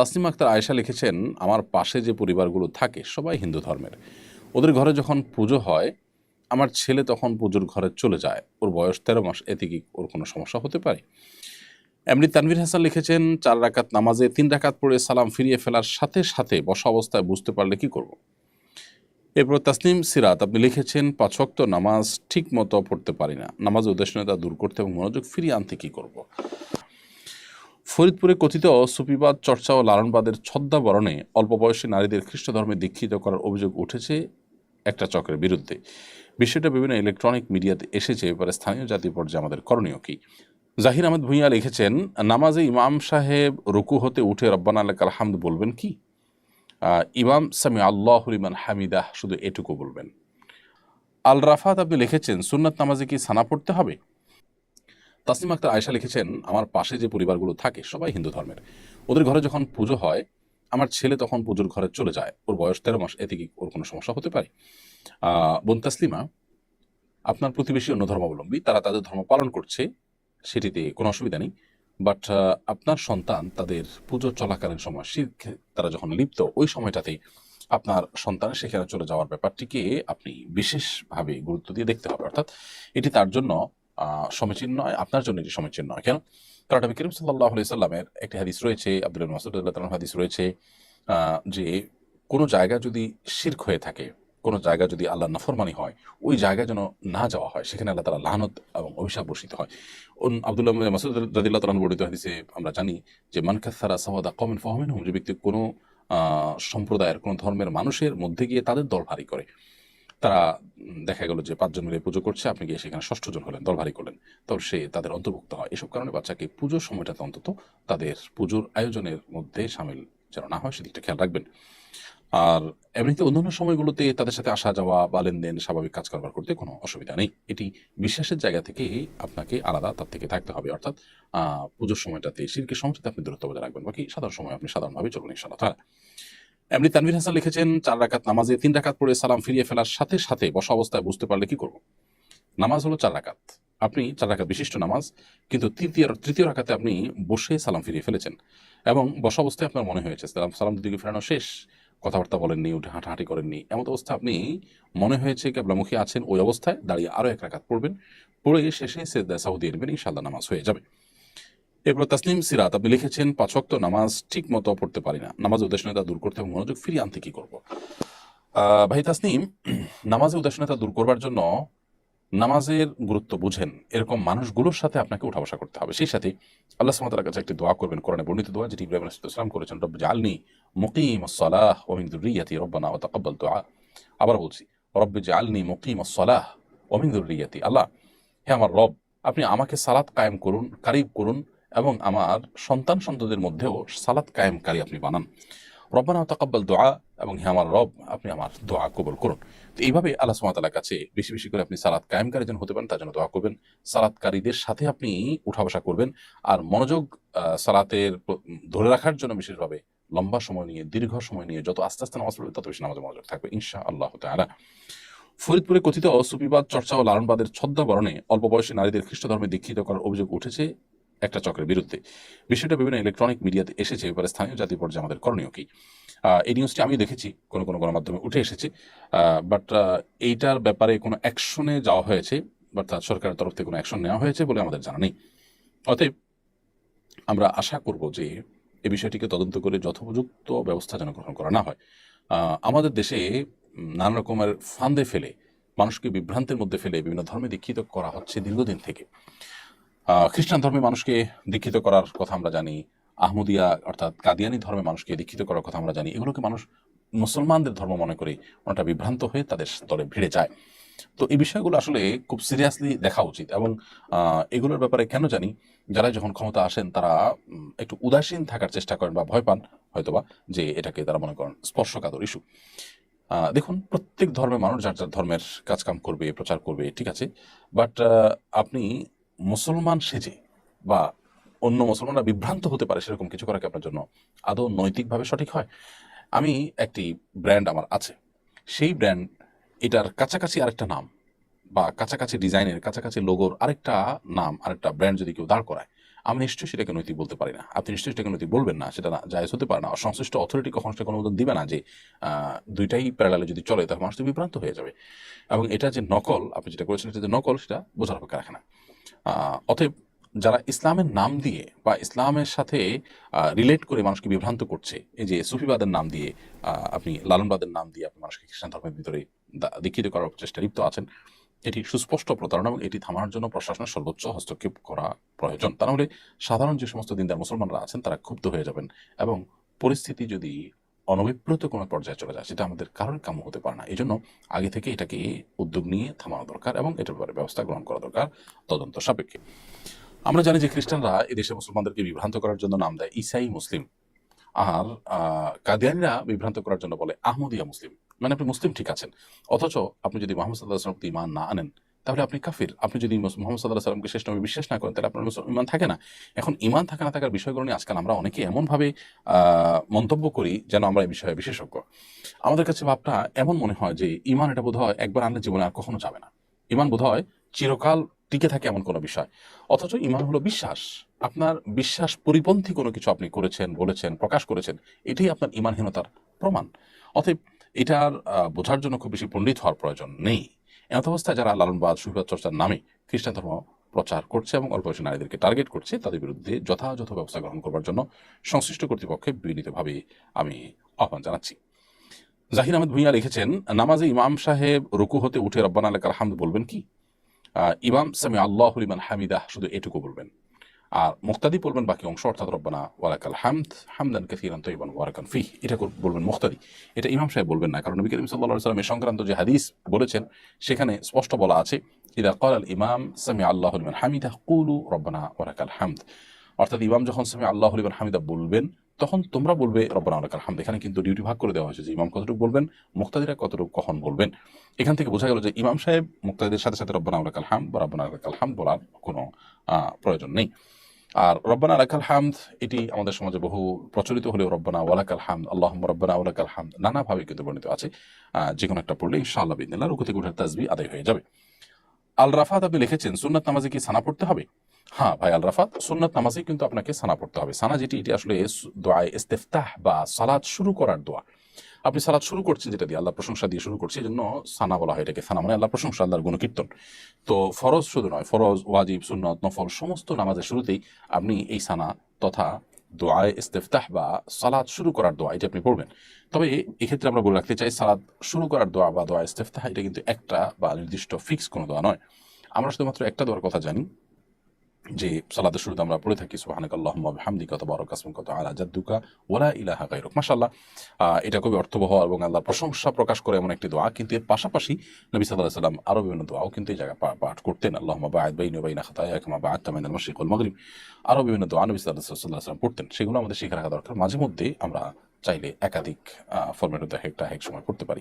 তাসনিম আক্তার আয়েশা লিখেছেন, আমার পাশে যে পরিবারগুলো থাকে সবাই হিন্দু ধর্মের। ওদের ঘরে যখন পুজো হয়, আমার ছেলে তখন পুজোর ঘরে চলে যায়। ওর বয়স তেরো মাস, এতে কি ওর কোনো সমস্যা হতে পারে? এমনি তানভীর হাসান লিখেছেন, চার রাকাত নামাজে তিন রাকাত পড়ে সালাম ফিরিয়ে ফেলার সাথে সাথে বসা অবস্থায় বুঝতে পারলে কি করব? এরপর তাসনিম সিরাত, আপনি লিখেছেন পাঁচক্ত নামাজ ঠিক মতো পড়তে পারি না। নামাজ উদ্দেশ্যতা দূর করতে এবং মনোযোগ ফিরিয়ে আনতে কি করব? ফরিদপুরে কথিত সুফিবাদ চর্চা ও লালনবাদের ছদ্মাবরণে অল্প বয়সী নারীদের খ্রিস্ট ধর্মে দীক্ষিত করার অভিযোগ উঠেছে একটা চক্রের বিরুদ্ধে। বিষয়টা বিভিন্ন ইলেকট্রনিক মিডিয়াতে এসেছে, এবারে স্থানীয় জাতীয় পর্যায়ে আমাদের করণীয় কি? জাহির আহমেদ ভূঁইয়া লিখেছেন, নামাজে ইমাম সাহেব রুকু হতে উঠে রব্বানা আল্লাহ হামদ বলবেন কি? ইমাম সামি আল্লাহ ইমান হামিদাহ, শুধু এটুকু বলবেন। আল রাফাত আপনি লিখেছেন, সুন্নাত নামাজে কি সানা পড়তে হবে? তাসনিম আক্তার আয়েশা লিখেছেন, আমার পাশে যে পরিবারগুলো থাকে সবাই হিন্দু ধর্মের। ওদের ঘরে যখন পুজো হয়, আমার ছেলে তখন পুজোর ঘরে চলে যায়। ওর বয়স তেরো মাস, এতে কি ওর কোনো সমস্যা হতে পারে? বোন তাসলিমা, আপনার প্রতিবেশী অন্য ধর্মাবলম্বী, তারা তাদের ধর্ম পালন করছে, সেটিতে কোনো অসুবিধা নেই। বাট আপনার সন্তান তাদের পুজো চলাকালীন সময় শির্ক তারা যখন লিপ্ত, ওই সময়টাতে আপনার সন্তান সেখানে চলে যাওয়ার ব্যাপারটিকে আপনি বিশেষভাবে গুরুত্ব দিয়ে দেখতে হবে। অর্থাৎ এটি তার জন্য সমীচীন নয়, আপনার জন্য এটি সমীচীন নয়। কেন? কারণ নবী করিম সাল্লাহ আলি সাল্লামের একটি হাদিস রয়েছে, আব্দুল মাসুদ হাদিস রয়েছে যে কোনো জায়গা যদি শির্ক হয়ে থাকে, কোনো জায়গা যদি আল্লাহ নাফরমানি হয়, ওই জায়গায় যেন না যাওয়া হয়, সেখানে আল্লাহ তালা লাহানত এবং অভিশাপ বর্ষিত হয়। আব্দুল্লাহ মাসুদ রাদিল্লাহ তালান বর্ণিত হাদিসে আমরা জানি যে মানকাসারা সাওয়াদা কমেন ফহমেন হুম যে ব্যক্তি কোনো সম্প্রদায়ের, কোনো ধর্মের মানুষের মধ্যে গিয়ে তাদের দল ভারী করে। তারা দেখা গেল যে পাঁচজন মিলে পুজো করছে, আপনি গিয়ে সেখানে ষষ্ঠ জন হলেন দল ভারী করলেন। তখন সে তাদের অন্তর্ভুক্ত হয়। এসব কারণে বাচ্চাকে পুজোর সময়টাতে অন্তত তাদের পুজোর আয়োজনের মধ্যে সামিল যেন না হয়, সেদিকটা খেয়াল রাখবেন। আর এমনিতে অন্যান্য সময়গুলোতে তাদের সাথে আসা যাওয়া বা লেনদেন, স্বাভাবিক কাজ কারবার করতে কোনো অসুবিধা নেই। এটি বিশ্বাসের জায়গা থেকে আপনাকে আলাদা তার থেকে থাকতে হবে। অর্থাৎ পুজোর সময়টাতে শিল্পের সময়টাতে আপনি দূরত্ব বজায় রাখবেন, বাকি সাধারণ সময় আপনি সাধারণভাবে চলবেন ইনশাআল্লাহ এমনি তানভীর হাসান লিখেছেন, চার রাকাত নামাজে তিন রাকাত পড়ে সালাম ফিরিয়ে ফেলার সাথে সাথে বসা অবস্থায় বুঝতে পারলে কি করব? নামাজ হলো চার রাকাত। আপনি চার রাকাত বিশিষ্ট নামাজ, কিন্তু তৃতীয় তৃতীয় রাকাতে আপনি বসে সালাম ফিরিয়ে ফেলেছেন এবং বসা অবস্থায় আপনার মনে হয়েছে, সালাম সালাম দিকে ফেরানো শেষ, কথাবার্তা বলেননি, উঠে হাঁটাহাঁটি করেননি, এমন অবস্থা আপনি মনে হয়েছে কেবলামুখী আছেন, ওই অবস্থায় দাঁড়িয়ে আরও এক রাকাত পড়বেন, পড়ে শেষে সেদা সাউদি নেবেন ইনশাল্লাহ নামাজ হয়ে যাবে। এরপর তাসনিম সিরাত, আপনি লিখেছেন পাঁচক্ত নামাজ ঠিক মতো পড়তে পারি না। নামাজ উদ্দেশ্যতা দূর করতে এবং মনোযোগ ফিরিয়ে আনতে কি করব? ভাই তাসনিম, নামাজে উদাসীনতা দূর করবার জন্য নামাজের গুরুত্ব বুঝেন। এরকম মানুষগুলোর সাথে আপনাকে উঠা বসা করতে হবে। সেই সাথে আল্লাহ সুমাতার কাছে একটি দোয়া করবেন। কোরআনে বর্ণিত দোয়া, যেটি ইব্রাহিম আলাইহিসসালাম করেছেন, রব্ব জালনি মুকিম সালাহ ওয়া মিন যুররিয়াতি রব্বানা তাকাব্বাল দুআ। আবার বলছি, রব্ব জালনি মুকিম সালাহ ওয়া মিন যুররিয়াতি। আল্লাহ, হে আমার রব, আপনি আমাকে সালাত কায়েম করুন কারিব করুন এবং আমার সন্তান সন্ততির মধ্যেও সালাত কায়েমকারী আপনি বানান। রব্বানা তাকাব্বাল দোয়া এবং হে আমার রব, আপনি আমার দোয়া কবুল করুন। তো এইভাবে আল্লাহ সুমাতালার কাছে বেশি বেশি করে আপনি সালাত কায়েমকারী যেন হতে পারেন, তার জন্য দোয়া করবেন। সালাতকারীদের সাথে আপনি উঠা বসা করবেন আর মনোযোগ সালাতের ধরে রাখার জন্য বিশেষভাবে লম্বা সময় নিয়ে, দীর্ঘ সময় নিয়ে যত আস্তে আস্তে নামাজ পড়বে তত বেশি নামাজে মনোযোগ থাকবে ইনশা আল্লাহ তাআলা। ফরিদপুরে কথিত সুফিবাদ চর্চা ও লালনবাদের ছদ্মাবরণে অল্প বয়সী নারীদের খ্রিস্ট ধর্মে দীক্ষিত করার অভিযোগ উঠেছে। একটা চক্রের বিরুদ্ধে। বিষয়টা বিভিন্ন ইলেকট্রনিক মিডিয়াতে এসেছে, এবারে স্থানীয় জাতীয় পর্যায়ে আমাদের করণীয় কি? এই নিউজটি আমি দেখেছি, কোনো কোনো গণমাধ্যমে উঠে এসেছে। বাট এইটার ব্যাপারে কোনো অ্যাকশনে যাওয়া হয়েছে বাট সরকারের তরফ থেকে কোনো অ্যাকশন নেওয়া হয়েছে বলে আমাদের জানা নেই। অতএব, আমরা আশা করব যে এ বিষয়টিকে তদন্ত করে যথোপযুক্ত ব্যবস্থা যেন গ্রহণ করা না হয়। আমাদের দেশে নানা রকমের ফান্দে ফেলে, মানুষকে বিভ্রান্তের মধ্যে ফেলে বিভিন্ন ধর্মে দীক্ষিত করা হচ্ছে দীর্ঘদিন থেকে। খ্রিস্টান ধর্মে মানুষকে দীক্ষিত করার কথা আমরা জানি, আহমদিয়া অর্থাৎ কাদিয়ানি ধর্মে মানুষকে দীক্ষিত করার কথা আমরা জানি, এগুলোকে মানুষ মুসলমানদের ধর্ম মনে করে অনেকটা বিভ্রান্ত হয়ে তাদের দলে ভিড়ে যায়। তো এই বিষয়গুলো আসলে খুব সিরিয়াসলি দেখা উচিত এবং এগুলোর ব্যাপারে কেন জানি, যারা যখন ক্ষমতা আসেন তারা একটু উদাসীন থাকার চেষ্টা করেন বা ভয় পান হয়তোবা যে এটাকে তারা মনে করেন স্পর্শকাতর ইস্যু দেখুন, প্রত্যেক ধর্মের মানুষ যার যার ধর্মের কাজকাম করবে, প্রচার করবে, ঠিক আছে? বাট আপনি মুসলমান সেজে বা অন্য মুসলমানরা বিভ্রান্ত হতে পারে সেরকম কিছু করা কি আপনার জন্য আদৌ নৈতিকভাবে সঠিক হয়? আমি একটি ব্র্যান্ড আমার আছে। সেই ব্র্যান্ড এটার কাছাকাছি আরেকটা নাম বা কাছাকাছি ডিজাইনের, কাছাকাছি লোগোর আরেকটা নাম, আরেকটা ব্র্যান্ড যদি কেউ দাঁড় করায়, আমি নিশ্চয়ই সেটাকে নৈতিক বলতে পারি না। আপনি নিশ্চয়ই সেটাকে নৈতিক বলবেন না, সেটা না, জায়জ হতে পারে না। সংশ্লিষ্ট অথরিটি কখনো সেটা অনুমোদন দিবে না যে দুইটাই প্যারালালে যদি চলে, তাহলে মানুষ বিভ্রান্ত হয়ে যাবে। এবং এটা যে নকল, আপনি যেটা করেছেন, এটা যে নকল, সেটা বোঝার অপেক্ষা রাখে না। অতএব যারা ইসলামের নাম দিয়ে বা ইসলামের সাথে রিলেট করে মানুষকে বিভ্রান্ত করছে, এই যে সুফিবাদের নাম দিয়ে আপনি লালনবাদের নাম দিয়ে আপনি মানুষকে খ্রিস্টান ধর্মের ভিতরে দীক্ষিত করার চেষ্টা লিপ্ত আছেন, এটি সুস্পষ্ট প্রতারণা এবং এটি থামানোর জন্য প্রশাসনের সর্বোচ্চ হস্তক্ষেপ করা প্রয়োজন। তা সাধারণ যে সমস্ত দিনদার মুসলমানরা আছেন, তারা ক্ষুব্ধ হয়ে যাবেন এবং পরিস্থিতি যদি অনবিপ্রত কোনো পর্যায়ে চলে যায়, সেটা আমাদের কারোর কাম্য হতে পারে না। এই জন্য আগে থেকে এটাকে উদ্যোগ নিয়ে থামানো দরকার এবং এটার ব্যাপারে ব্যবস্থা গ্রহণ করা দরকার তদন্ত সাপেক্ষে। আমরা জানি যে খ্রিস্টানরা এদেশে মুসলমানদেরকে বিভ্রান্ত করার জন্য নাম দেয় ইসাই মুসলিম। আর কাদিয়ানিরা বিভ্রান্ত করার জন্য বলে আহমদিয়া মুসলিম। মানে আপনি মুসলিম ঠিক আছেন। অথচ আপনি যদি মোহাম্মদ সাল্লাহ সাল্লামকে ইমান না আনেন তাহলে আপনি কাফির। আপনি যদি মোহাম্মদ সাল্লাহ সাল্লামকে শেষ নবী বিশ্বাস না করেন, তাহলে আপনার ইমান থাকে না। এখন ইমান থাকা না থাকার বিষয়গুলো নিয়ে আজকাল আমরা অনেকে এমনভাবে মন্তব্য করি যেন আমরা এই বিষয়ে বিশেষজ্ঞ। আমাদের কাছে ভাবটা এমন মনে হয় যে ইমান এটা বোধ হয় একবার আনলে জীবনে আর কখনো যাবে না। ইমান বোধ হয় চিরকাল টিকে থাকে এমন কোনো বিষয়। অথচ ইমান হলো বিশ্বাস। আপনার বিশ্বাস পরিপন্থী কোনো কিছু আপনি করেছেন, বলেছেন, প্রকাশ করেছেন, এটাই আপনার ইমানহীনতার প্রমাণ। অতএব এটার বোঝার জন্য খুব বেশি পণ্ডিত হওয়ার প্রয়োজন নেই। এমত অবস্থায় যারা লালনবাদ সুবিবাদ চর্চার নামে খ্রিস্টান ধর্ম প্রচার করছে এবং অল্প বয়সী নারীদেরকে টার্গেট করছে, তাদের বিরুদ্ধে যথাযথ ব্যবস্থা গ্রহণ করবার জন্য সংশ্লিষ্ট কর্তৃপক্ষে বিনীতভাবে আমি আহ্বান জানাচ্ছি। জাহির আহমেদ ভুইয়া লিখেছেন, নামাজে ইমাম সাহেব রুকু হতে উঠে রব্বান আলকার হামদ বলবেন কি? ইমাম সামি আল্লাহ ইমান হামিদাহ, শুধু এটুকু বলবেন। আর মুক্তাদি বলবেন বাকি অংশ, অর্থাৎ রব্বানা ওয়ালাকাল হামদ, হামদান কাসিরান তৈবান ওয়ারাকান ফি এটা বলবেন মুক্তাদি। এটা ইমাম সাহেব বলবেন না, কারণ নবী করিম সাল্লাল্লাহু আলাইহি সাল্লাম এ সংক্রান্ত যে হাদিস বলেছেন, সেখানে স্পষ্ট বলা আছে, ইদা ক্বাল আল ইমাম সামি আল্লাহু লিমান হামিদা কুলু রব্বানা ওয়ালাকাল হামদ। অর্থাৎ ইমাম যখন সামি আল্লাহু লিমান হামিদা বলবেন, তখন তোমরা বলবে রব্বানা ওয়ালাকাল হামদ। এখানে কিন্তু ডিউটি ভাগ করে দেওয়া হয়েছে যে ইমাম কতটুকু বলবেন, মুক্তাদিরা কতটুকু কখন বলবেন। এখান থেকে বোঝা গেল যে ইমাম সাহেব মুক্তাদিদের সাথে সাথে রব্বানা ওয়ালাকাল হামদ বা রব্বানা ওয়ালাকাল হামদ বলার কোনো প্রয়োজন নেই। আর রব্বানা আলাকাল হামদ, এটি আমাদের সমাজে বহু প্রচলিত হলেও রব্বানা ওয়ালাকাল হামদ আল্লাহ রব্বানা ওয়ালাকাল হামদ নানাভাবে কিন্তু বর্ণিত আছে। যে কোনো একটা পড়লে ইনশাআল্লাহ বিদিনাল্লাহ রুকু থেকে উঠার তাজবি আদায় হয়ে যাবে। আল রাফাত আপনি লিখেছেন, সুন্নাত নামাজে কি সানা পড়তে হবে? হ্যাঁ ভাই আল রাফাত সুন্নাত নামাজে কিন্তু আপনাকে সানা পড়তে হবে। সানা যেটি, এটি আসলে দোয়ায় ইস্তেফতাহ বা সালাদ শুরু করার দোয়া। আপনি সালাদ শুরু করছেন যেটা দিয়ে আল্লাহ প্রশংসা দিয়ে শুরু করছে এই জন্য সানা বলা হয় এটাকে। সানা মানে আল্লাহ প্রশংসা, আল্লাহর গুণকীর্তন। তো ফরজ শুধু নয়, ফরজ, ওয়াজিব, সুন্নত, নফল, সমস্ত নামাজের শুরুতেই আপনি এই সানা তথা দোয়ায় ইস্তেফতাহ বা সালাদ শুরু করার দোয়া এটা আপনি পড়বেন। তবে এক্ষেত্রে আমরা বলে রাখতে চাই, সালাদ শুরু করার দোয়া বা দোয়া ইস্তেফতাহ, এটা কিন্তু একটা বা নির্দিষ্ট ফিক্স কোনো দোয়া নয়। আমরা শুধুমাত্র একটা দোয়ার কথা জানি যে সালাদের শুরুতে আমরা পড়ে থাকি সুবহানাক আল্লাহুম্মা বিহামদিকা তাবারাক আসমুকা তাআলা জাদ্দুকা ওয়ালা ইলাহা গায়রুক। মাশাআল্লাহ আহ, এটা খুবই অর্থবহ এবং আল্লাহর প্রশংসা প্রকাশ করে এমন একটি দোয়া। কিন্তু এর পাশাপাশি নবী আলাইহি সাল্লাম আরও বিভিন্ন দোয়াও কিন্তু এই জায়গায় পাঠ করতেন। আল্লাহুম্মা বা'আদ বাইনি খাতায়া কামা বা'আদতা বাইনাল মাশরিক ওয়াল মাগরিব। আরও বিভিন্ন দোয়া নবী সাল্লাল্লাহু আলাইহি সাল্লাম পড়তেন। সেগুলো আমাদের শিখে রাখা দরকার। মাঝে মধ্যে আমরা চাইলে একাধিক ফরম্যাট এক একটা এক সময় করতে পারি।